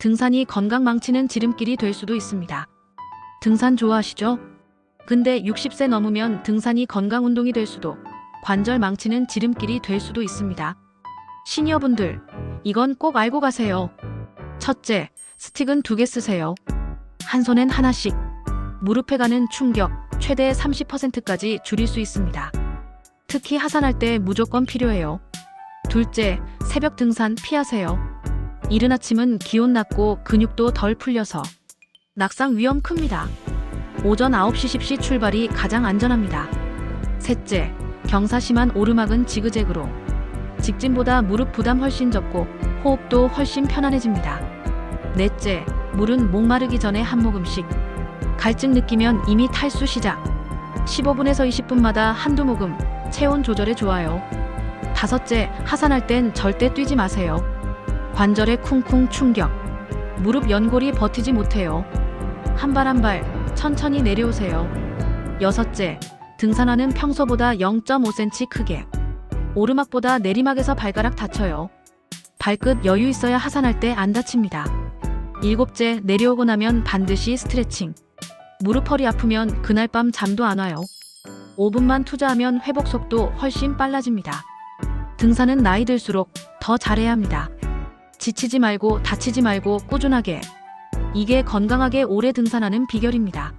등산이 건강 망치는 지름길이 될 수도 있습니다. 등산 좋아하시죠? 근데 60세 넘으면 등산이 건강 운동이 될 수도, 관절 망치는 지름길이 될 수도 있습니다. 시니어분들, 이건 꼭 알고 가세요. 첫째, 스틱은 두 개 쓰세요. 한 손엔 하나씩. 무릎에 가는 충격 최대 30%까지 줄일 수 있습니다. 특히 하산할 때 무조건 필요해요. 둘째, 새벽 등산 피하세요. 이른 아침은 기온 낮고 근육도 덜 풀려서 낙상 위험 큽니다. 오전 9시 10시 출발이 가장 안전합니다. 셋째, 경사 심한 오르막은 지그재그로 직진보다 무릎 부담 훨씬 적고 호흡도 훨씬 편안해집니다. 넷째, 물은 목마르기 전에 한 모금씩. 갈증 느끼면 이미 탈수 시작. 15분에서 20분마다 한두 모금, 체온 조절에 좋아요. 다섯째, 하산할 땐 절대 뛰지 마세요. 관절에 쿵쿵 충격. 무릎 연골이 버티지 못해요. 한 발 한 발 천천히 내려오세요. 여섯째, 등산화는 평소보다 0.5cm 크게. 오르막보다 내리막에서 발가락 다쳐요. 발끝 여유 있어야 하산할 때 안 다칩니다. 일곱째, 내려오고 나면 반드시 스트레칭. 무릎 허리 아프면 그날 밤 잠도 안 와요. 5분만 투자하면 회복 속도 훨씬 빨라집니다. 등산은 나이 들수록 더 잘해야 합니다. 지치지 말고 다치지 말고 꾸준하게. 이게 건강하게 오래 등산하는 비결입니다.